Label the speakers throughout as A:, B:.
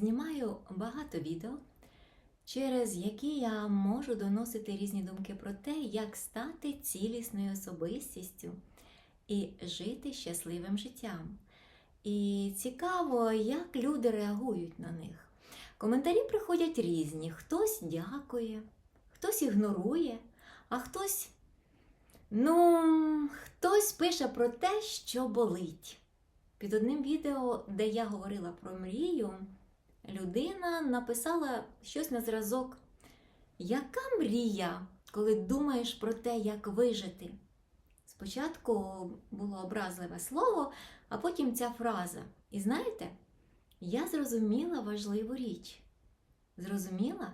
A: знімаю багато відео, через які я можу доносити різні думки про те, як стати цілісною особистістю і жити щасливим життям. І цікаво, як люди реагують на них. Коментарі приходять різні: хтось дякує, хтось ігнорує, а хтось, ну, хтось пише про те, що болить. Під одним відео, де я говорила про мрію, людина написала щось на зразок. Яка мрія, коли думаєш про те, як вижити? Спочатку було образливе слово, а потім ця фраза. І знаєте, я зрозуміла важливу річ. Зрозуміла,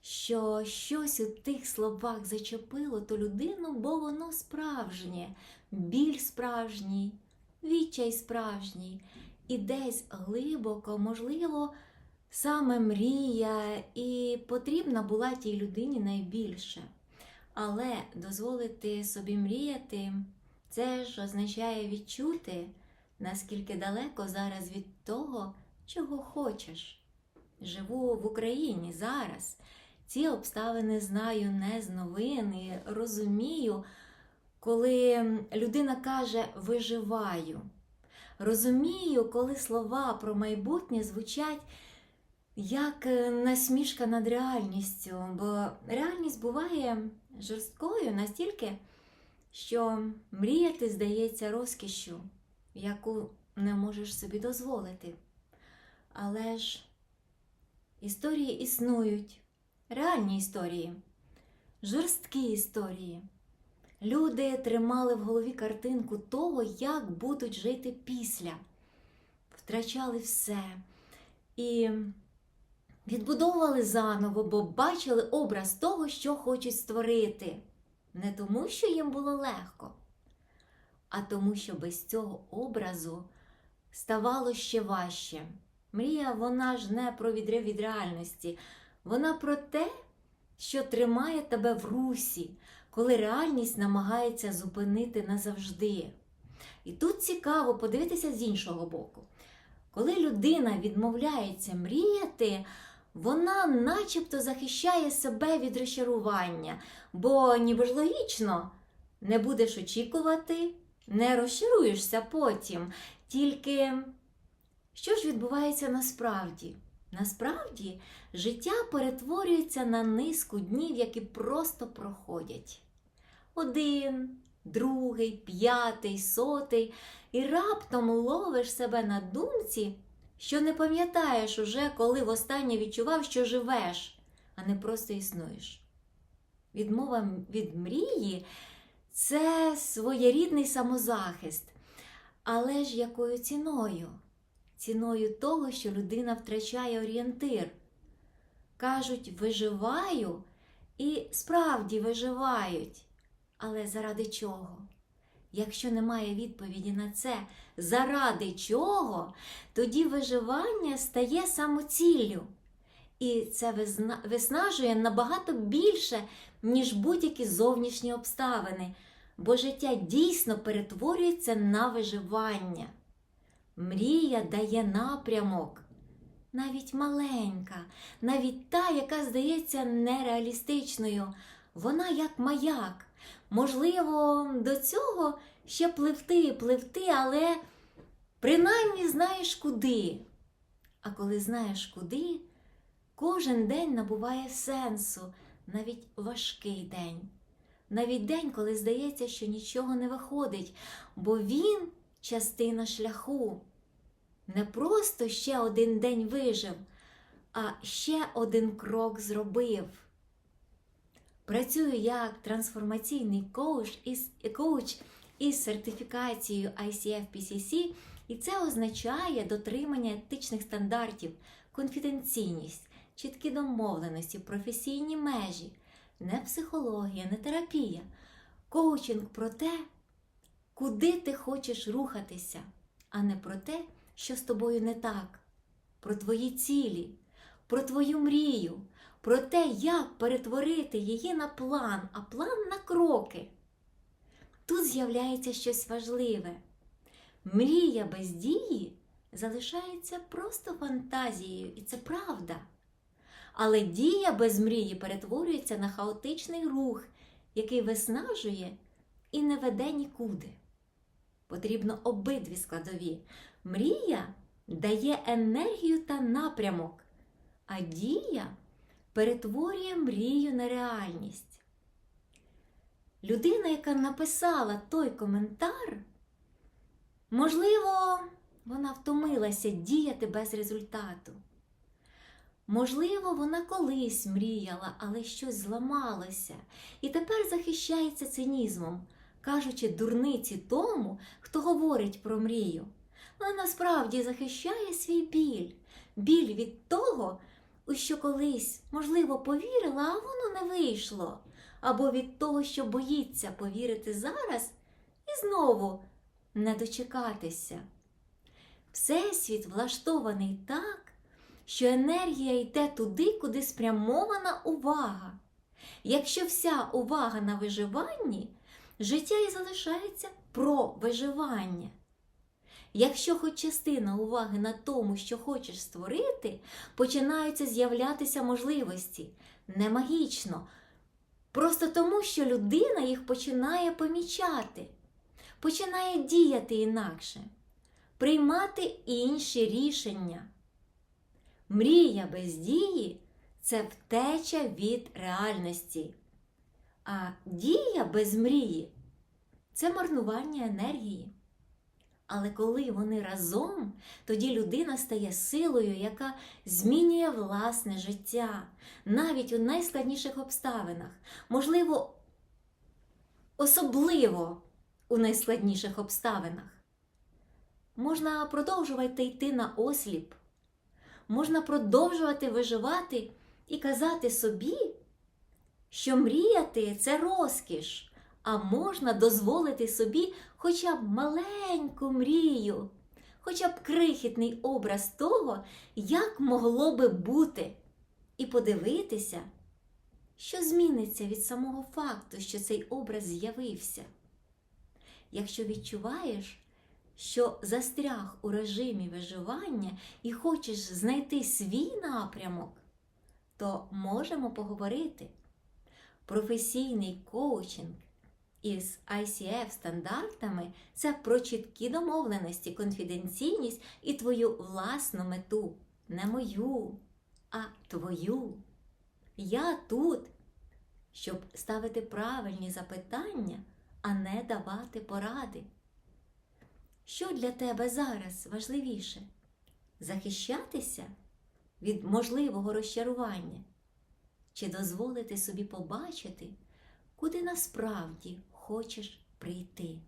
A: що щось у тих словах зачепило ту людину, бо воно справжнє, біль справжній, відчай справжній, і десь глибоко, можливо, саме мрія і потрібна була тій людині найбільше. Але дозволити собі мріяти, це ж означає відчути, наскільки далеко зараз від того, чого хочеш. Живу в Україні зараз. Ці обставини знаю не з новин і розумію, коли людина каже виживаю. Розумію, коли слова про майбутнє звучать як е, насмішка над реальністю, бо реальність буває жорсткою настільки, що мріяти здається розкішшю, яку не можеш собі дозволити. Але ж історії існують, реальні історії, жорсткі історії. Люди тримали в голові картинку того, як будуть жити після, втрачали все і відбудовували заново, бо бачили образ того, що хочуть створити. Не тому, що їм було легко, а тому, що без цього образу ставало ще важче. Мрія, вона ж не про відрив від реальності, вона про те, що тримає тебе в русі, коли реальність намагається зупинити назавжди. І тут цікаво подивитися з іншого боку. Коли людина відмовляється мріяти, вона начебто захищає себе від розчарування, бо ніби ж логічно, не будеш очікувати, не розчаруєшся потім. Тільки що ж відбувається насправді? Насправді життя перетворюється на низку днів, які просто проходять. Один, другий, п'ятий, сотий, і раптом ловиш себе на думці, що не пам'ятаєш уже, коли востаннє відчував, що живеш, а не просто існуєш. Відмова від мрії це своєрідний самозахист. Але ж якою ціною? Ціною того, що людина втрачає орієнтир. Кажуть, виживаю і справді виживають. Але заради чого? Якщо немає відповіді на це, заради чого, тоді виживання стає самоціллю. І це виснажує набагато більше, ніж будь-які зовнішні обставини, бо життя дійсно перетворюється на виживання. Мрія дає напрямок, навіть маленька, навіть та, яка здається нереалістичною, вона як маяк. Можливо, до цього ще пливти пливти, але принаймні знаєш куди. А коли знаєш куди, кожен день набуває сенсу, навіть важкий день. Навіть день, коли здається, що нічого не виходить, бо він частина шляху. Не просто ще один день вижив, а ще один крок зробив. Працюю як трансформаційний коуч із, коуч із сертифікацією ICF PCC, і це означає дотримання етичних стандартів, конфіденційність, чіткі домовленості, професійні межі, не психологія, не терапія, коучинг про те, куди ти хочеш рухатися, а не про те, що з тобою не так, про твої цілі, про твою мрію, про те, як перетворити її на план, а план на кроки. Тут з'являється щось важливе. Мрія без дії залишається просто фантазією, і це правда. Але дія без мрії перетворюється на хаотичний рух, який виснажує і не веде нікуди. Потрібно обидві складові. Мрія дає енергію та напрямок, а дія перетворює мрію на реальність. Людина, яка написала той коментар, можливо, вона втомилася діяти без результату. Можливо, вона колись мріяла, але щось зламалося, і тепер захищається цинізмом, кажучи дурниці тому, хто говорить про мрію. Вона насправді захищає свій біль, біль від того, у що колись, можливо, повірила, а воно не вийшло, або від того, що боїться повірити зараз і знову не дочекатися. Всесвіт влаштований так, що енергія йде туди, куди спрямована увага. Якщо вся увага на виживанні, життя і залишається про виживання. Якщо хоч частина уваги на тому, що хочеш створити, починаються з'являтися можливості. Не магічно, просто тому, що людина їх починає помічати, починає діяти інакше, приймати інші рішення. Мрія без дії це втеча від реальності, а дія без мрії це марнування енергії. Але коли вони разом, тоді людина стає силою, яка змінює власне життя, навіть у найскладніших обставинах, можливо, особливо у найскладніших обставинах. Можна продовжувати йти на осліп, можна продовжувати виживати і казати собі, що мріяти це розкіш, а можна дозволити собі хоча б маленьку мрію, хоча б крихітний образ того, як могло би бути, і подивитися, що зміниться від самого факту, що цей образ з'явився. Якщо відчуваєш, що застряг у режимі виживання і хочеш знайти свій напрямок, то можемо поговорити. Професійний коучинг із ICF стандартами це про чіткі домовленості, конфіденційність і твою власну мету, не мою, а твою. Я тут, щоб ставити правильні запитання, а не давати поради. Що для тебе зараз важливіше? Захищатися від можливого розчарування? Чи дозволити собі побачити, куди насправді хочеш прийти?